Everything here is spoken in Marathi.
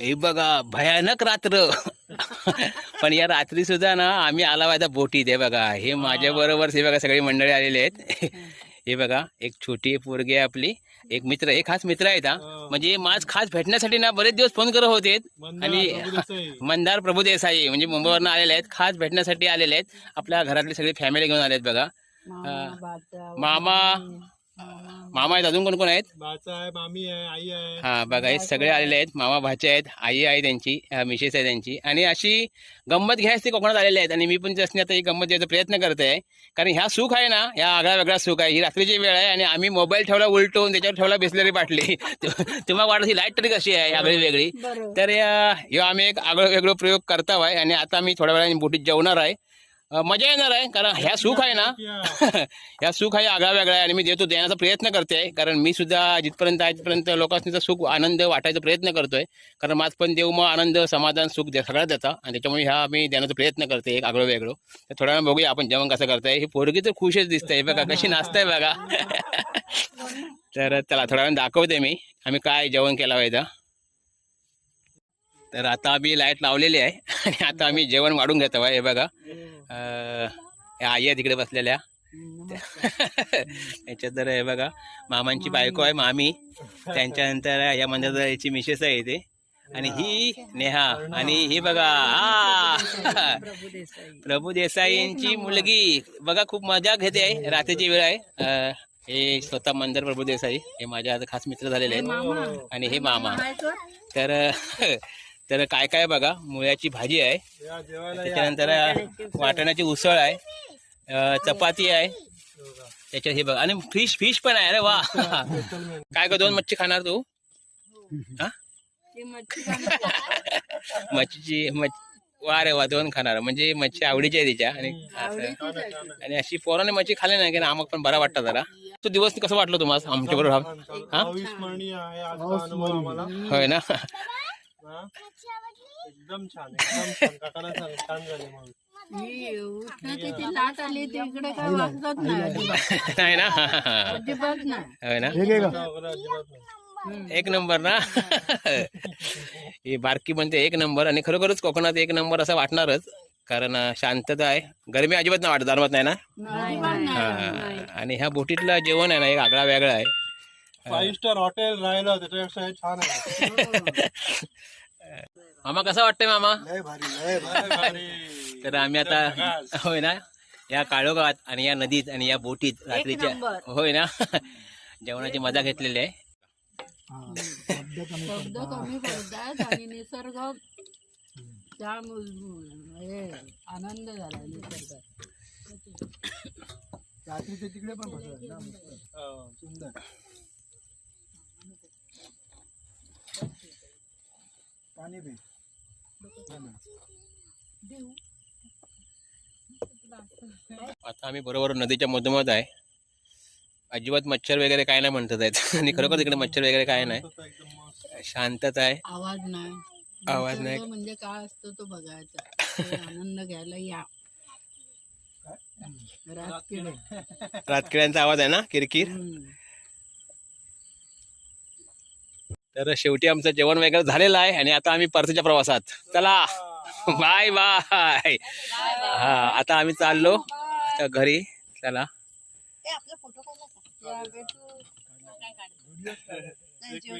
हे बघा भयानक रात्र. पण या रात्री सुद्धा ना आम्ही आला आता बोटीत हे बघा. हे माझ्या बरोबर हे बघा सगळी मंडळी आलेली आहेत. हे बघा एक छोटी पोरगी आहे आपली. एक मित्र एक खास मित्र आहेत हा. म्हणजे माझ खास भेटण्यासाठी ना बरेच दिवस फोन करत होते. आणि मंदार प्रभू देसाई म्हणजे मुंबईवरनं आलेले आहेत. खास भेटण्यासाठी आलेले आहेत. आपल्या घरातली सगळी फॅमिली घेऊन आले आहेत बघा. मामा मामा आहेत अजून कोण कोण आहेत आहे मामी आहे आई आहे. हा बघा हे सगळे आलेले आहेत. मामा भाचे आहेत आई आहे त्यांची मिसेस आहे त्यांची. आणि अशी गंमत घ्यायच ते कोकणात आलेले आहेत. आणि मी पण त्यासनी आता ही गंमत द्यायचा प्रयत्न करत आहे. कारण ह्या सुख आहे ना ह्या आगळा वेगळा सुख आहे. ही रात्रीची वेळ आहे आणि आम्ही मोबाईल ठेवला उलटून त्याच्यावर ठेवला बिस्लरी बाटली. तुम्हाला वाटत ही लाइट तरी कशी आहे? आगळी वेगळी. तर आम्ही एक आगळं वेगळं प्रयोग करता आहे आणि आता मी थोड्या वेळाने बोटीत जेवणार आहे. मजा येणार आहे कारण ह्या सुख आहे ना. ह्या सुख आहे आगळा वेगळा आहे आणि मी देतो देण्याचा प्रयत्न करते कारण मी सुद्धा जिथपर्यंत आहे तिथपर्यंत लोकांचा सुख आनंद वाटायचा प्रयत्न करतोय. कारण माझ पण देव मग आनंद समाधान सुख सगळ्यात देता. आणि त्याच्यामुळे ह्या मी देण्याचा प्रयत्न करते एक आगळं वेगळं. तर थोड्या वेळा बघूया आपण जेवण कसं करताय. ही पोरगी तर खुशच दिसतंय बघा कशी नाचताय बघा. तर चला थोड्या वेळाने दाखवते मी आम्ही काय जेवण केलं पाहिजे तर आता आम्ही लाइट लावलेली आहे. आणि आता आम्ही जेवण वाढून घेतो आहे हे बघा. आई आहे तिकडे बसलेल्या. याच्यात तर हे बघा मामांची बायको आहे मामी. त्यांच्यानंतर या मंदिराची मिसेस आहे इथे. आणि ही नेहा. आणि ही बघा आ प्रभू देसाईंची मुलगी. बघा खूप मजा घेते आहे रात्रीची वेळ आहे. हे स्वतः मंदिर प्रभू देसाई. हे माझ्या आता खास मित्र झालेले आहेत. आणि हे मामा. तर तर काय काय बघा मुळ्याची भाजी आहे. त्याच्यानंतर वाटाण्याची उसळ आहे चपाती आहे. त्याच्यात हे बघ. आणि फिश फिश पण आहे अरे वा. काय का दोन मच्छी खाणार तू? हा. मच्छीची मच्छ वा रे वा दोन खाणार. म्हणजे मच्छी आवडीची आहे तिच्या. आणि आणि अशी पोराने मच्छी खाल्ली नाही की आम्हाला पण बरा वाटतं जरा. तो दिवस कसं वाटलं तुम्हाला आमच्या बरोबर हा? अविस्मरणीय आहे आजचा अनुभव आम्हाला? होय ना? एकदम छान एकदम छान. काकाला सांग छान झाले म्हणून. उष्णतेची लाट आली तिकडे काय वाचत नाही. ना? अजिबात नाही. होय ना? वगैरे अजिबात नाही. एक नंबर ना? ही बारकी म्हणते एक नंबर आणि खरोखरच कोकणात एक नंबर असं वाटणारच कारण अं, शांतता आहे. गरमी अजिबात नाही वाटत जाणवत नाही ना? अजिबात नाही. हा. आणि ह्या बोटीतलं जेवण आहे ना एक आगळा वेगळा आहे. फाईव्ह स्टार हॉटेल राहिलं त्याच्यापेक्षा हे छान आहे. मामा कसं वाटतंय मामा? लय भारी लय भारी. तर आम्ही आता होय ना या काळोगात आणि या नदीत आणि या बोटीत रात्रीच्या. होय ना? जेवणाची मजा घेतलेली आहे. शब्द कमी पडतात. आणि निसर्ग त्या आनंद झाला निसर्गात. रात्रीचे तिकडे पण. सुंदर. पाणी बी. आता आम्ही बरोबर नदीच्या मधोमध आहे. अजिबात मच्छर वगैरे काय नाही म्हणतात आहेत. आणि खरोखर तिकडे मच्छर वगैरे काय नाही. शांतता आहे. आवाज नाही. आवाज नाही. म्हणजे काय असतो तो बघायचा. आनंद घ्यायला या. रातकिडे. रातकिड्यांचा आवाज आहे ना किरकिर? तर शेवटी आमचं जेवण वगैरे झालेलं आहे आणि आता आम्ही परतीच्या प्रवासात. चला. Bye bye. हा आता आम्ही चाललो आता घरी. चला. फोटो